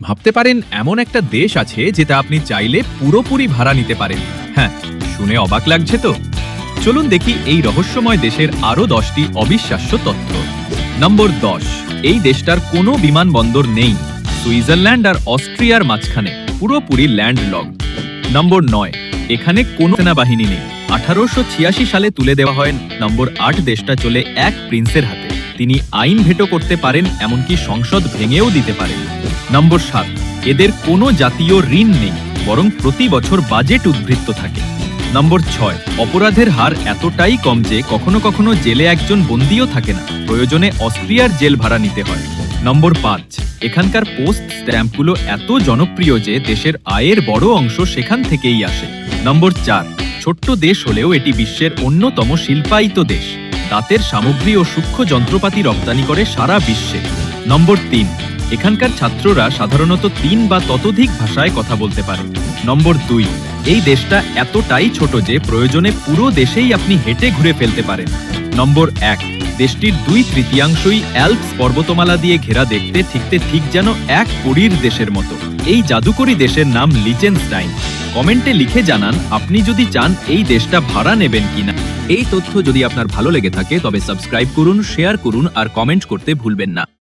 ভাবতে পারেন, এমন একটা দেশ আছে যেটা আপনি চাইলে পুরোপুরি ভাড়া নিতে পারেন। হ্যাঁ শুনে অবাক লাগছে তো? চলুন দেখি এই রহস্যময় দেশের আরও দশটি অবিশ্বাস্য তথ্য। নম্বর দশ, এই দেশটার কোনো বিমানবন্দর নেই। সুইজারল্যান্ড আর অস্ট্রিয়ার মাঝখানে পুরোপুরি ল্যান্ড লগ নম্বর নয়, এখানে কোনো সেনাবাহিনী নেই। আঠারোশো ছিয়াশি সালে তুলে দেওয়া হয়। নম্বর আট, দেশটা চলে এক প্রিন্সের হাতে। তিনি আইন ভেটো করতে পারেন, এমনকি সংসদ ভেঙেও দিতে পারেন। নম্বর সাত, এদের কোনো জাতীয় ঋণ নেই, বরং প্রতি বছর বাজেট উদ্বৃত্ত থাকে। নম্বর ছয়, অপরাধের হার এতটাই কম যে কখনো কখনো জেলে একজন বন্দিও থাকে না, প্রয়োজনে অস্ট্রিয়ার জেল ভাড়া নিতে হয়। নম্বর পাঁচ, এখানকার পোস্ট স্ট্যাম্পগুলো এত জনপ্রিয় যে দেশের আয়ের বড় অংশ সেখান থেকেই আসে। নম্বর চার, ছোট্ট দেশ হলেও এটি বিশ্বের অন্যতম শিল্পায়িত দেশ। দাঁতের সামগ্রী ও সূক্ষ্ম যন্ত্রপাতি রপ্তানি করে সারা বিশ্বে। নম্বর তিন এখানকার ছাত্ররা সাধারণত তিন বা ততোধিক ভাষায় কথা বলতে পারে। নম্বর দুই, এই দেশটা এতটাই ছোট যে প্রয়োজনে পুরো দেশেই আপনি হেঁটে ঘুরে ফেলতে পারেন। নম্বর এক, দেশটির দুই তৃতীয়াংশই অ্যালপস পর্বতমালা দিয়ে ঘেরা দেখতে ঠিকতে ঠিক যেন এক পরীর দেশের মতো। এই জাদুকরী দেশের নাম লিচেনস্টাইন। কমেন্টে লিখে জানান, আপনি যদি চান এই দেশটা ভাড়া নেবেন কিনা। এই তথ্য যদি আপনার ভালো লেগে থাকে, তবে সাবস্ক্রাইব করুন, শেয়ার করুন, আর কমেন্ট করতে ভুলবেন না।